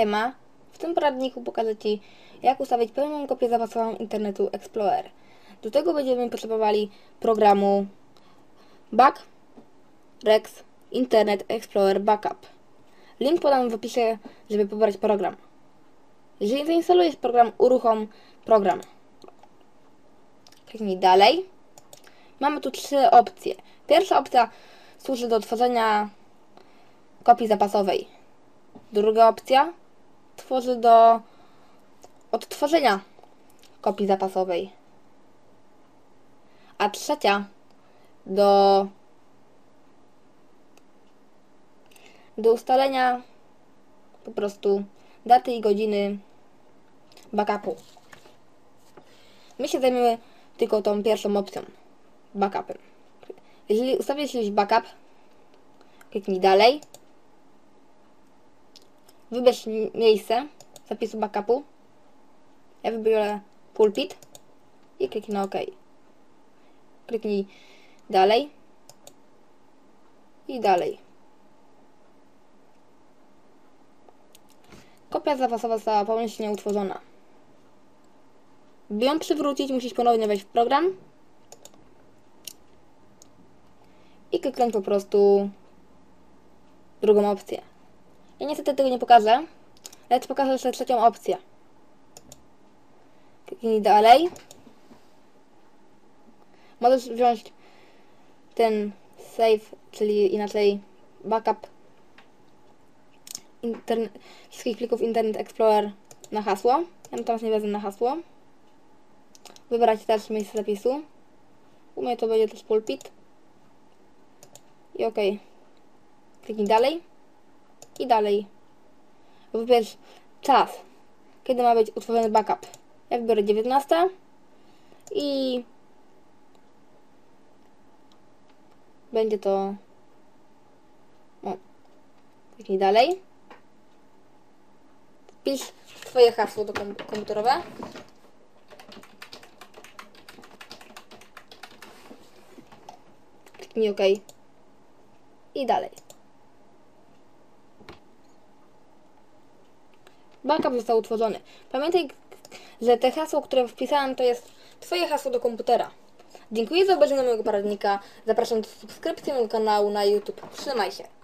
Siema, w tym poradniku pokażę Ci, jak ustawić pełną kopię zapasową internetu Explorer. Do tego będziemy potrzebowali programu Back Rex Internet Explorer Backup. Link podam w opisie, żeby pobrać program. Jeżeli zainstalujesz program, uruchom program. Kliknij dalej. Mamy tu trzy opcje. Pierwsza opcja służy do tworzenia kopii zapasowej. Druga opcja tworzy do odtworzenia kopii zapasowej. A trzecia do do ustalenia po prostu daty i godziny backupu. My się zajmiemy tylko tą pierwszą opcją, backupem. Jeżeli ustawisz już backup, kliknij dalej. Wybierz mi- miejsce zapisu backupu. Ja wybiorę pulpit i kliknę OK. Kliknij dalej i dalej. Kopia zapasowa została pomyślnie utworzona. By ją przywrócić, musisz ponownie wejść w program i kliknąć po prostu drugą opcję. Ja niestety tego nie pokażę, lecz pokażę jeszcze trzecią opcję. Kliknij dalej. Możesz wziąć ten save, czyli inaczej backup interne- wszystkich plików Internet Explorer na hasło. Ja natomiast nie wezmę na hasło. Wybrać też miejsce zapisu. U mnie to będzie też pulpit. I OK. Kliknij dalej. I dalej. Wybierz czas, kiedy ma być utworzony backup. Ja wybiorę 19 i będzie to. O. Kliknij dalej. Wpisz Twoje hasło do kom- komputerowe. Kliknij OK. I dalej. Backup został utworzony. Pamiętaj, że te hasło, które wpisałem, to jest Twoje hasło do komputera. Dziękuję za obejrzenie mojego poradnika. Zapraszam do subskrypcji mojego kanału na YouTube. Trzymaj się.